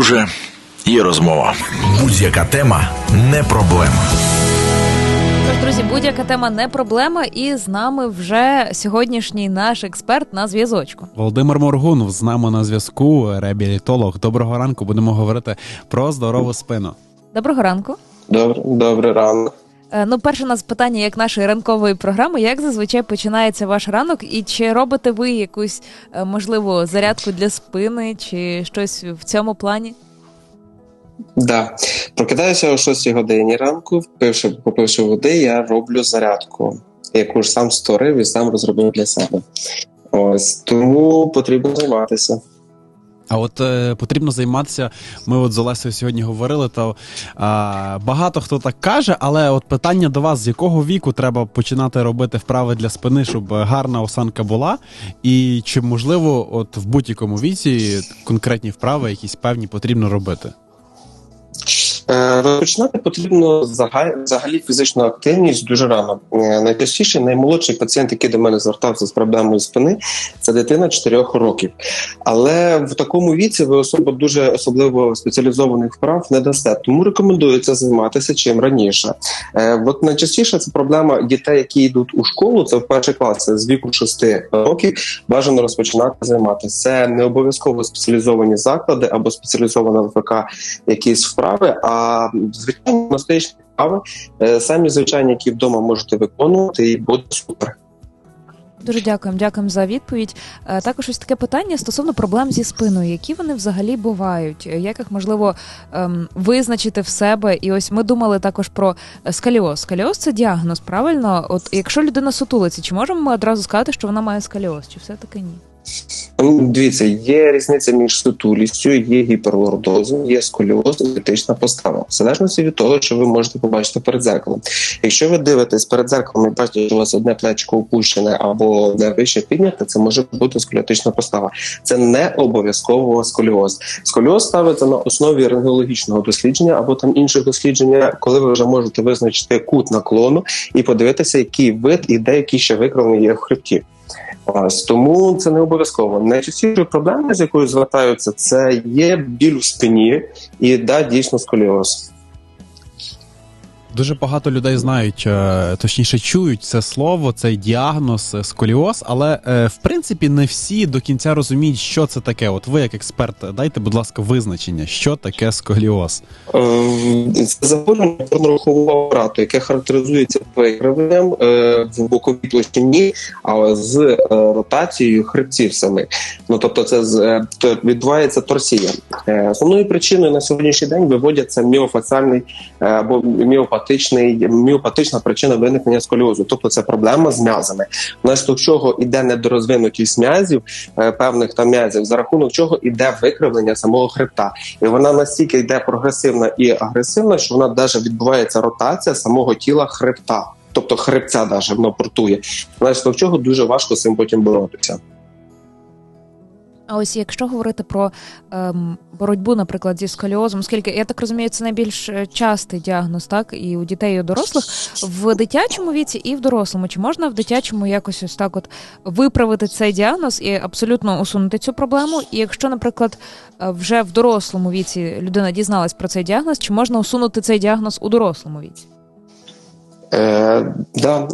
друже, є розмова. Будь-яка тема не проблема. Друзі, будь-яка тема не проблема, і з нами вже сьогоднішній наш експерт на зв'язочку. Володимир Моргун з нами на зв'язку, реабілітолог. Доброго ранку. Будемо говорити про здорову спину. Доброго ранку. Добре, добрий ранок. Е, Ну, перше у нас питання як нашої ранкової програми. Як зазвичай починається ваш ранок, і чи робите ви якусь е, можливо зарядку для спини, чи щось в цьому плані? Да. Прокидаюся о 6 годині ранку, впивши, попивши води, я роблю зарядку, яку ж сам створив і сам розробив для себе. Ось тому потрібно займатися. А от е, потрібно займатися. Ми от з Олесею сьогодні говорили, то е, багато хто так каже, але от питання до вас: з якого віку треба починати робити вправи для спини, щоб гарна осанка була, і чи можливо, от в будь-якому віці конкретні вправи, якісь певні потрібно робити? Е, Розпочинати потрібно взагалі фізичну активність дуже рано. Е, Найчастіше наймолодший пацієнт, який до мене звертався з проблемою спини, це дитина 4 років. Але в такому віці ви особо дуже особливо спеціалізованих вправ не дасте. Тому рекомендується займатися чим раніше. Е, От найчастіше це проблема дітей, які йдуть у школу. Це в перший клас з віку 6 років. Бажано розпочинати займатися. Це не обов'язково спеціалізовані заклади або спеціалізована ВК якісь вправи. А звичайно, гімнастичні вправи, е, самі звичайні, які вдома можете виконувати, і буде супер. Дуже дякуємо, дякуємо за відповідь. Е, Також ось таке питання стосовно проблем зі спиною. Які вони взагалі бувають? Як їх можливо ем, визначити в себе? І ось ми думали також про скаліоз. Скаліоз це діагноз, правильно? От якщо людина сутулиться, чи можемо ми одразу сказати, що вона має скаліоз, чи все таки ні? Ну, Дивіться, є різниця між сутулістю, є гіперлордозом, є сколіоз, і критична постава. В залежності від того, що ви можете побачити перед зеркалом. Якщо ви дивитесь перед зеркалом і бачите, що у вас одне плечко опущене або одне вище підняте, це може бути сколіотична постава. Це не обов'язково сколіоз. Сколіоз ставиться на основі рентгенологічного дослідження або там інших дослідження, коли ви вже можете визначити кут наклону і подивитися, який вид і деякі ще викривлення є в хребті. Тому це не обов'язково. Найчастіше проблема, з якою звертаються, це є біль у спині і да, дійсно сколіоз. Дуже багато людей знають, е, точніше чують це слово, цей діагноз е, сколіоз, але е, в принципі не всі до кінця розуміють, що це таке. От ви, як експерт, дайте, будь ласка, визначення, що таке сколіоз. Це захворювання опорно-рухового апарату, яке характеризується викривленням е, в боковій площині, а з ротацією хребців самих. Ну тобто, це відбувається торсія. Основною причиною на сьогоднішній день виводяться міофасціальний е, або міопатичний міопатична причина виникнення сколіозу, тобто це проблема з м'язами, внаслідок чого іде недорозвинутість м'язів, е, певних там м'язів, за рахунок чого іде викривлення самого хребта, і вона настільки йде прогресивна і агресивна, що вона навіть відбувається ротація самого тіла хребта. Тобто хребця даже воно портує, внаслідок чого дуже важко з цим потім боротися. А ось якщо говорити про ем, боротьбу, наприклад, зі сколіозом, оскільки я так розумію, це найбільш е, частий діагноз, так і у дітей, і у дорослих в дитячому віці і в дорослому. Чи можна в дитячому якось ось так, от виправити цей діагноз і абсолютно усунути цю проблему? І якщо, наприклад, е, вже в дорослому віці людина дізналась про цей діагноз, чи можна усунути цей діагноз у дорослому віці? Е, да,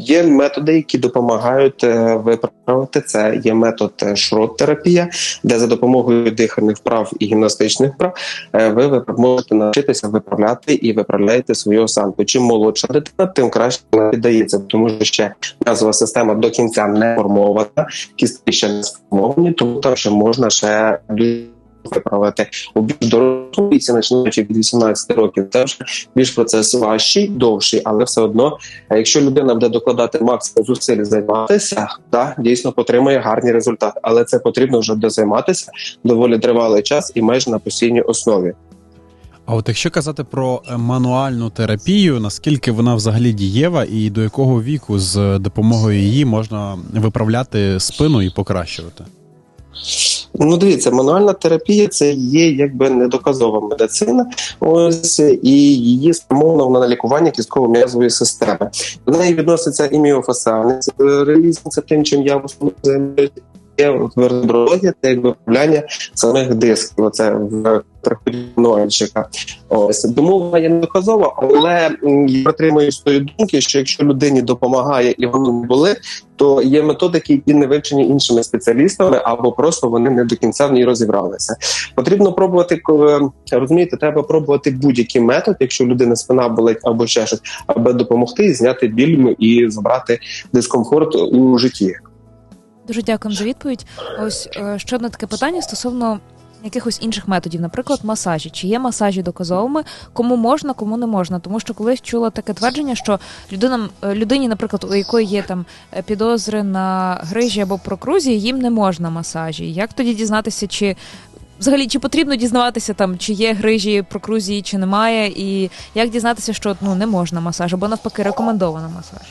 є методи, які допомагають е, виправити це. Є метод е, шрот-терапія, де за допомогою дихальних вправ і гімнастичних вправ е, ви можете навчитися виправляти і виправляєте свою осанку. Чим молодша дитина, тим краще вона піддається, тому що ще м'язова система до кінця не формована, кістки ще не сформовані, тому там ще можна ще дуже виправити у більш дорослому починаючи від 18 років, вже більш процес важчий, довший, але все одно, е, якщо людина буде докладати максимум зусиль займатися, да, дійсно отримає гарні результати. Але це потрібно вже дозайматися доволі тривалий час і майже на постійній основі. А от якщо казати про мануальну терапію, наскільки вона взагалі дієва, і до якого віку з допомогою її можна виправляти спину і покращувати? Ну, дивіться, мануальна терапія це є якби недоказова медицина. Ось і її спрямована на лікування кістково-м'язової системи. До неї відноситься і міофасальний реліз, це тим, чим я в основному займаюся. Є вернебрологія, це як виправляння самих дисків. Оце в трихонольчика. Ось тому вона є недоказова, але я притримуюсь тої думки, що якщо людині допомагає і вони не були, то є методики, які не вивчені іншими спеціалістами, або просто вони не до кінця в ній розібралися. Потрібно пробувати коли- розумієте, треба пробувати будь-який метод, якщо у людини спина болить або ще щось, аби допомогти зняти біль і забрати дискомфорт у житті. Дуже дякуємо за відповідь. Ось е, ще одне таке питання стосовно якихось інших методів, наприклад, масажі. Чи є масажі доказовими, кому можна, кому не можна? Тому що колись чула таке твердження, що людина, е, людині, наприклад, у якої є там підозри на грижі або прокрузії, їм не можна масажі. Як тоді дізнатися, чи взагалі чи потрібно дізнаватися там, чи є грижі, прокрузії, чи немає, і як дізнатися, що ну не можна масаж, або навпаки рекомендовано масаж?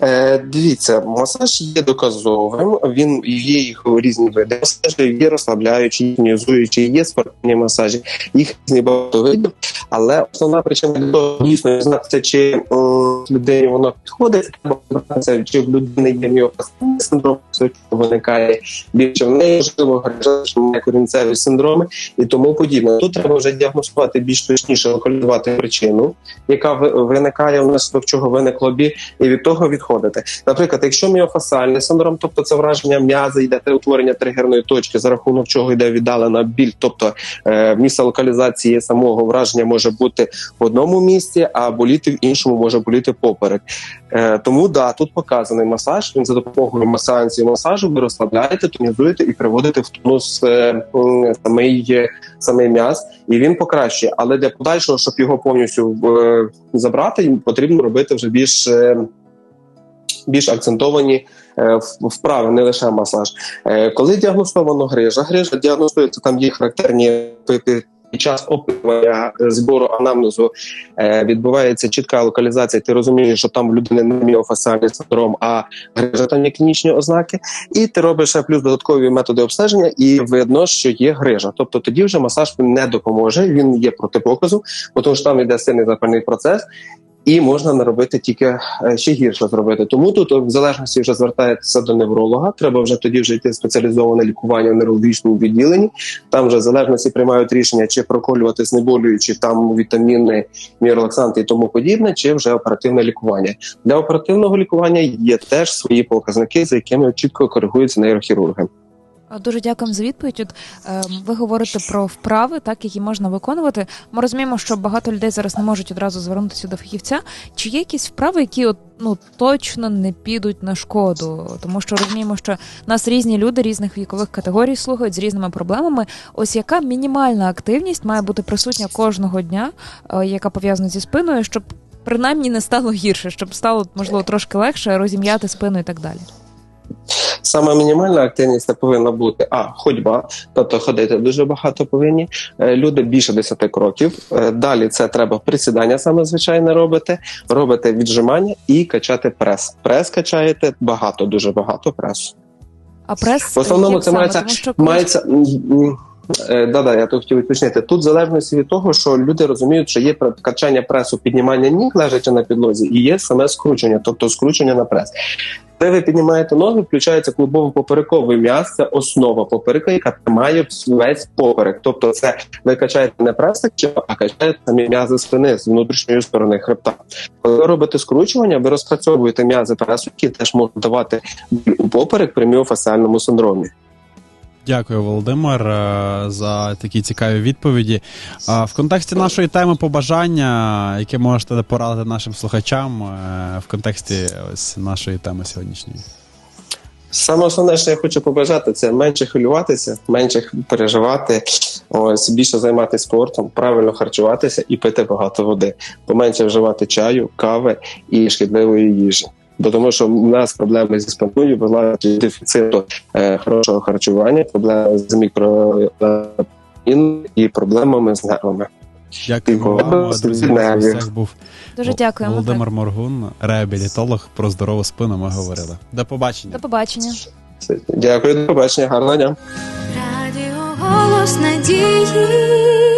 Е, дивіться, масаж є доказовим. Він є їх різні види масажів, є розслабляючі, є тонізуючі, є спортивні масажі. Їх різні багато видів. Але основна причина для того, дійсно дізнатися, чи людині воно підходить, розібратися, чи в людини є міофасцинальний синдром, що виникає більше в неї можливо має корінцеві синдроми і тому подібне. Тут треба вже діагностувати більш точніше, локалізувати причину, яка ви- виникає внаслідок чого виникло біль, і від того відходити. Наприклад, якщо міофасальний синдром, тобто це враження м'язи, йде утворення тригерної точки, за рахунок чого йде віддалена біль, тобто е, місце локалізації самого враження може бути в одному місці, а боліти в іншому може боліти поперек. Е, тому да, тут показаний масаж. Він за допомогою масанції масажу ви розслабляєте, тонізуєте і приводите в тонус е, м, самий, е, самий м'яз, і він покращує. Але для подальшого, щоб його повністю е, забрати, їм потрібно робити вже більш. Більш акцентовані е, вправи, не лише масаж. Е, Коли діагностовано грижа, грижа діагностується, там є характерні під час опитування е, збору анамнезу відбувається чітка локалізація. Ти розумієш, що там в людини не міофасальний синдром, а грижа там є клінічні ознаки, і ти робиш ще плюс додаткові методи обстеження, і видно, що є грижа. Тобто тоді вже масаж не допоможе. Він є протипоказу, бо тому що там йде сильний запальний процес. І можна наробити тільки е, ще гірше зробити. Тому тут в залежності вже звертається до невролога. Треба вже тоді вже йти в спеціалізоване лікування в неврологічному відділенні. Там вже в залежності приймають рішення, чи проколювати знеболюючі там вітаміни, міролаксанти і тому подібне, чи вже оперативне лікування. Для оперативного лікування є теж свої показники, за якими чітко коригуються нейрохірурги. Дуже дякуємо за відповідь. От е, ви говорите про вправи, так які можна виконувати. Ми розуміємо, що багато людей зараз не можуть одразу звернутися до фахівця. Чи є якісь вправи, які от ну точно не підуть на шкоду? Тому що розуміємо, що нас різні люди різних вікових категорій слухають з різними проблемами. Ось яка мінімальна активність має бути присутня кожного дня, е, яка пов'язана зі спиною, щоб принаймні не стало гірше, щоб стало можливо трошки легше розім'яти спину і так далі. Саме мінімальна активність це повинна бути а ходьба, тобто ходити дуже багато повинні. Е, Люди більше 10 кроків. Е, Далі це треба присідання саме звичайне робити, робити віджимання і качати прес. Прес качаєте багато, дуже багато пресу. А прес В основному це саме? мається Тому що мається. е, Да-да, я то хотів уточнити. Тут залежності від того, що люди розуміють, що є качання пресу, піднімання ніг, лежачи на підлозі, і є саме скручення, тобто скручення на прес. Коли ви піднімаєте ноги, включається клубово-поперековий м'яз, це основа поперека, яка тримає весь поперек. Тобто, це ви качаєте не пресик, а качаєте самі м'язи спини з внутрішньої сторони хребта. Коли ви робите скручування, ви розпрацьовуєте м'язи пресу, які теж можуть давати у поперек при міофасіальному синдромі. Дякую, Володимир, е, за такі цікаві відповіді. В контексті нашої теми побажання, яке можете порадити нашим слухачам е, в контексті ось нашої теми сьогоднішньої. Саме основне, що я хочу побажати, це менше хвилюватися, менше переживати, ось більше займатися спортом, правильно харчуватися і пити багато води, поменше вживати чаю, кави і шкідливої їжі. Бо тому, що у нас проблеми зі спиною була дефіциту е, хорошого харчування, проблеми з мікро і проблемами з нервами. Дякую вам. В був Дуже дякуємо. Володимир Моргун, реабілітолог про здорову спину. Ми говорили. До побачення. До побачення. Дякую, до побачення, гарного дня. Радіо голос надії.